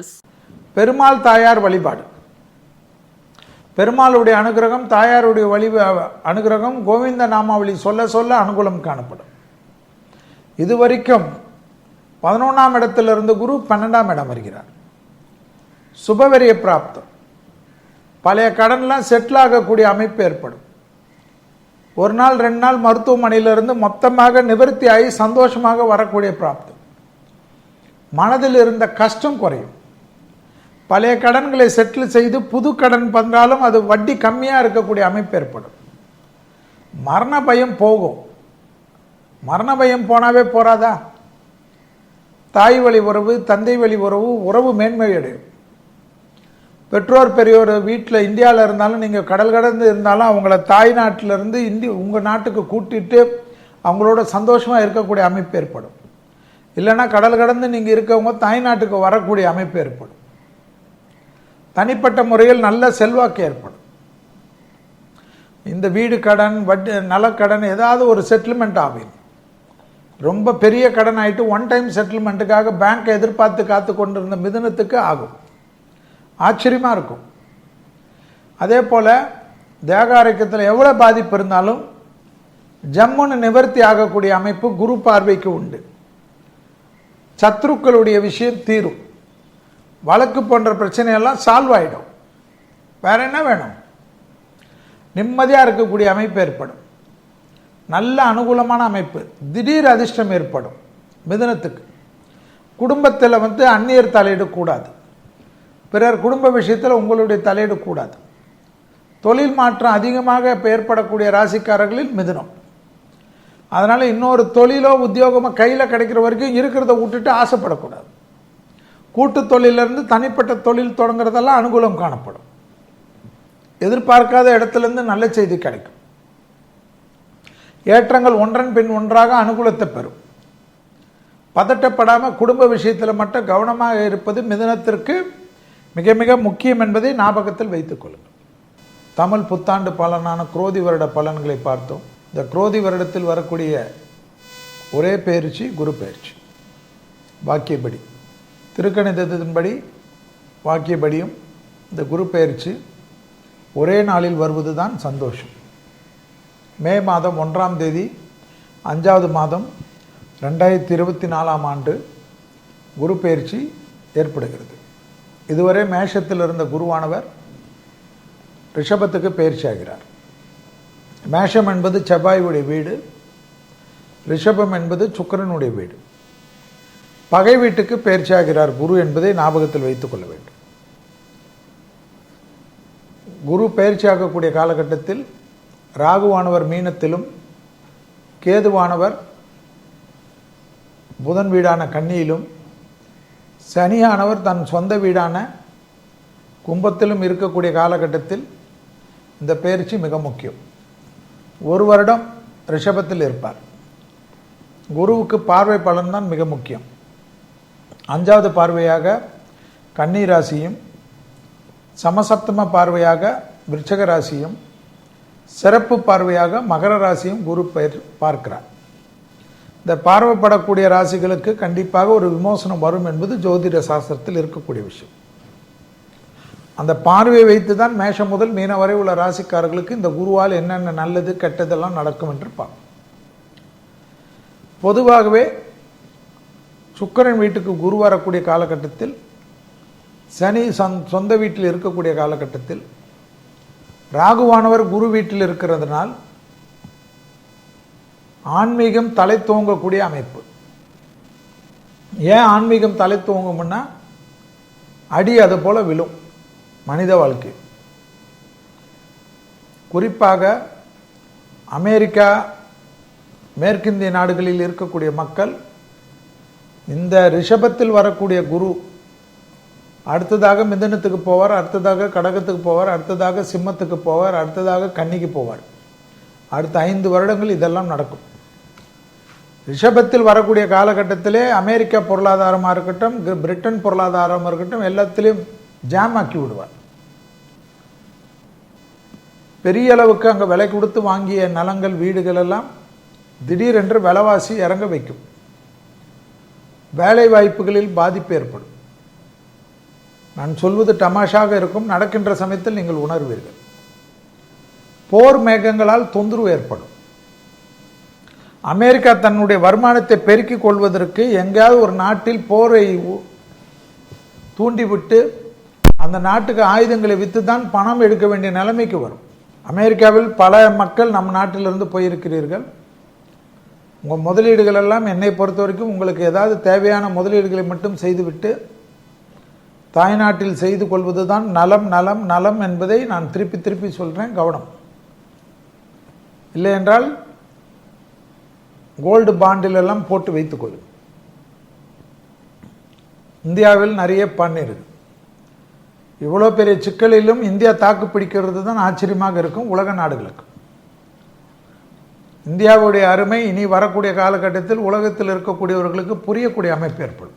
customers Perumal Thayar வழிபாடு. பெருமாளுடைய அனுகிரகம் தாயாருடைய வழி அனுகிரகம் கோவிந்த நாமாவளி சொல்ல சொல்ல அனுகூலம் காணப்படும். இதுவரைக்கும் பதினொன்றாம் இடத்திலிருந்து குரு பன்னெண்டாம் இடம் வருகிறார். சுபவரிய பிராப்தம். பழைய கடன்லாம் செட்டில் ஆகக்கூடிய அமைப்பு ஏற்படும். ஒரு நாள் ரெண்டு நாள் மருத்துவமனையிலிருந்து மொத்தமாக நிவர்த்தி ஆகி சந்தோஷமாக வரக்கூடிய பிராப்தம். மனதில் இருந்த கஷ்டம் குறையும். பழைய கடன்களை செட்டில் செய்து புது கடன் வந்தாலும் அது வட்டி கம்மியாக இருக்கக்கூடிய அமைப்பு ஏற்படும். மரண பயம் போகும். மரண பயம் போனாவே போறாதா? தாய் வழி உறவு தந்தை வழி உறவு உறவு மேன்மை அடையும் பெற்றோர் பெரியோர் வீட்டில் இந்தியாவில் இருந்தாலும் நீங்கள் கடல் கடந்து இருந்தாலும் அவங்கள தாய் நாட்டிலிருந்து இந்தி உங்கள் நாட்டுக்கு கூட்டிட்டு அவங்களோட சந்தோஷமாக இருக்கக்கூடிய அமைப்பு ஏற்படும். இல்லைன்னா கடல் கடந்து நீங்கள் இருக்கவங்க தாய் நாட்டுக்கு வரக்கூடிய அமைப்பு ஏற்படும். தனிப்பட்ட முறையில் நல்ல செல்வாக்கு ஏற்படும். இந்த வீடு கடன் வட்டி நலக்கடன் ஏதாவது ஒரு செட்டில்மெண்ட் ஆகும் ரொம்ப பெரிய கடன் ஆகிட்டு ஒன் டைம் செட்டில்மெண்ட்டுக்காக பேங்க்கை எதிர்பார்த்து காத்து கொண்டிருந்த மிதனத்துக்கு ஆகும். ஆச்சரியமாக இருக்கும். அதே போல் தேக ஆரோக்கியத்தில் எவ்வளோ பாதிப்பு இருந்தாலும் ஜம்முன்னு நிவர்த்தி ஆகக்கூடிய அமைப்பு குரு பார்வைக்கு உண்டு. சத்ருக்களுடைய விஷயம் தீரும். வழக்கு போன்ற பிரச்சனையெல்லாம் சால்வ் ஆகிடும் வேற என்ன வேணும்? நிம்மதியாக இருக்கக்கூடிய அமைப்பு ஏற்படும். நல்ல அனுகூலமான அமைப்பு. திடீர் அதிர்ஷ்டம் ஏற்படும். மிதனத்துக்கு. குடும்பத்தில் வந்து அந்நியர் தலையிடக்கூடாது பிறர் குடும்ப விஷயத்தில் உங்களுடைய தலையிடக்கூடாது தொழில் மாற்றம் அதிகமாக ஏற்படக்கூடிய ராசிக்காரர்களில் மிதுனம். அதனால் இன்னொரு தொழிலோ உத்தியோகமோ கையில் கிடைக்கிற வரைக்கும் இருக்கிறத விட்டுட்டு ஆசைப்படக்கூடாது. கூட்டு தொழிலிருந்து தனிப்பட்ட தொழில் தொடங்குறதெல்லாம் அனுகூலம் காணப்படும். எதிர்பார்க்காத இடத்துலேருந்து நல்ல செய்தி கிடைக்கும். ஏற்றங்கள் ஒன்றன் பின் ஒன்றாக அனுகூலத்தை பெறும். பதட்டப்படாமல் குடும்ப விஷயத்தில் மட்டும் கவனமாக இருப்பது மிதனத்திற்கு மிக மிக முக்கியம் என்பதை ஞாபகத்தில் வைத்துக் கொள்ளுங்கள். தமிழ் புத்தாண்டு பலனான குரோதி வருட பலன்களை பார்த்தோம். இந்த குரோதி வருடத்தில் வரக்கூடிய ஒரே பயிற்சி குரு பயிற்சி. வாக்கியப்படி திருக்கணிதத்தின்படி வாக்கியபடியும் இந்த குரு பயிற்சி ஒரே நாளில் வருவது தான் சந்தோஷம். மே மாதம் ஒன்றாம் தேதி அஞ்சாவது மாதம் ரெண்டாயிரத்தி இருபத்தி நாலாம் ஆண்டு குரு பயிற்சி ஏற்படுகிறது. இதுவரை மேஷத்தில் இருந்த குருவானவர் ரிஷபத்துக்கு பயிற்சி ஆகிறார். மேஷம் என்பது செவ்வாயுடைய வீடு ரிஷபம் என்பது சுக்கரனுடைய வீடு. பகை வீட்டுக்கு பயிற்சியாகிறார் குரு என்பதை ஞாபகத்தில் வைத்துக் கொள்ள வேண்டும். குரு பயிற்சியாகக்கூடிய காலகட்டத்தில் ராகுவானவர் மீனத்திலும் கேதுவானவர் புதன் வீடான கன்னியிலும் சனியானவர் தன் சொந்த வீடான கும்பத்திலும் இருக்கக்கூடிய காலகட்டத்தில் இந்த பயிற்சி மிக முக்கியம். ஒரு வருடம் ரிஷபத்தில் இருப்பார். குருவுக்கு பார்வை பலன் தான் மிக முக்கியம். அஞ்சாவது பார்வையாக கன்னி ராசியும் சமசப்தம பார்வையாக விருச்சக ராசியும் சிறப்பு பார்வையாக மகர ராசியும் குரு பெயர் பார்க்கிறார். இந்த பார்வைப்படக்கூடிய ராசிகளுக்கு கண்டிப்பாக ஒரு விமோசனம் வரும் என்பது ஜோதிட சாஸ்திரத்தில் இருக்கக்கூடிய விஷயம். அந்த பார்வையை வைத்து தான் மேஷம் முதல் மீன வரை உள்ள ராசிக்காரர்களுக்கு இந்த குருவால் என்னென்ன நல்லது கெட்டதெல்லாம் நடக்கும் என்று பார்ப்போம். பொதுவாகவே சுக்கரன் வீட்டுக்கு குரு வரக்கூடிய காலகட்டத்தில் சனி சொந்த வீட்டில் இருக்கக்கூடிய காலகட்டத்தில் ராகுவானவர் குரு வீட்டில் இருக்கிறதுனால் ஆன்மீகம் தலை தூங்கக்கூடிய அமைப்பு. ஏன் ஆன்மீகம் தலை தூங்கும்னா அடி அது போல விழும் மனித வாழ்க்கை. குறிப்பாக அமெரிக்கா மேற்கிந்திய நாடுகளில் இருக்கக்கூடிய மக்கள் இந்த ரிஷபத்தில் வரக்கூடிய குரு அடுத்ததாக மிதனத்துக்கு போவார் அடுத்ததாக கடகத்துக்கு போவார் அடுத்ததாக சிம்மத்துக்கு போவார் அடுத்ததாக கன்னிக்கு போவார். அடுத்த ஐந்து வருடங்கள் இதெல்லாம் நடக்கும். ரிஷபத்தில் வரக்கூடிய காலகட்டத்திலே அமெரிக்கா பொருளாதாரமாக இருக்கட்டும் பிரிட்டன் பொருளாதாரமாக இருக்கட்டும் எல்லாத்திலையும் ஜாம் ஆக்கி விடுவார். பெரிய அளவுக்கு அங்கே விலை கொடுத்து வாங்கிய நலங்கள் வீடுகள் எல்லாம் திடீரென்று விலைவாசி இறங்க வைக்கும். வேலை வாய்ப்புகளில் பாதிப்பு ஏற்படும். நான் சொல்வது டமாஷாக இருக்கும். நடக்கின்ற சமயத்தில் நீங்கள் உணர்வீர்கள். போர் மேகங்களால் தொந்தரவு ஏற்படும். அமெரிக்கா தன்னுடைய வருமானத்தை பெருக்கிக் கொள்வதற்கு எங்கேயாவது ஒரு நாட்டில் போரை தூண்டிவிட்டு அந்த நாட்டுக்கு ஆயுதங்களை விற்று தான் பணம் எடுக்க வேண்டிய நிலைமைக்கு வரும். அமெரிக்காவில் பல மக்கள் நம் நாட்டிலிருந்து போயிருக்கிறீர்கள். உங்கள் முதலீடுகள் எல்லாம் என்னை பொறுத்த வரைக்கும் உங்களுக்கு ஏதாவது தேவையான முதலீடுகளை மட்டும் செய்துவிட்டு தாய்நாட்டில் செய்து கொள்வது தான் நலம் நலம் நலம் என்பதை நான் திருப்பி திருப்பி சொல்கிறேன் கவனம். இல்லை என்றால் கோல்டு பாண்டிலெல்லாம் போட்டு வைத்துக்கொள்ளும் இந்தியாவில் நிறைய பண்ணிருக்கு இவ்வளோ பெரிய சிக்கலிலும் இந்தியா தாக்கு பிடிக்கிறது தான் ஆச்சரியமாக இருக்கும் உலக நாடுகளுக்கு. இந்தியாவுடைய அருமை இனி வரக்கூடிய காலகட்டத்தில் உலகத்தில் இருக்கக்கூடியவர்களுக்கு புரியக்கூடிய அமைப்பு ஏற்படும்.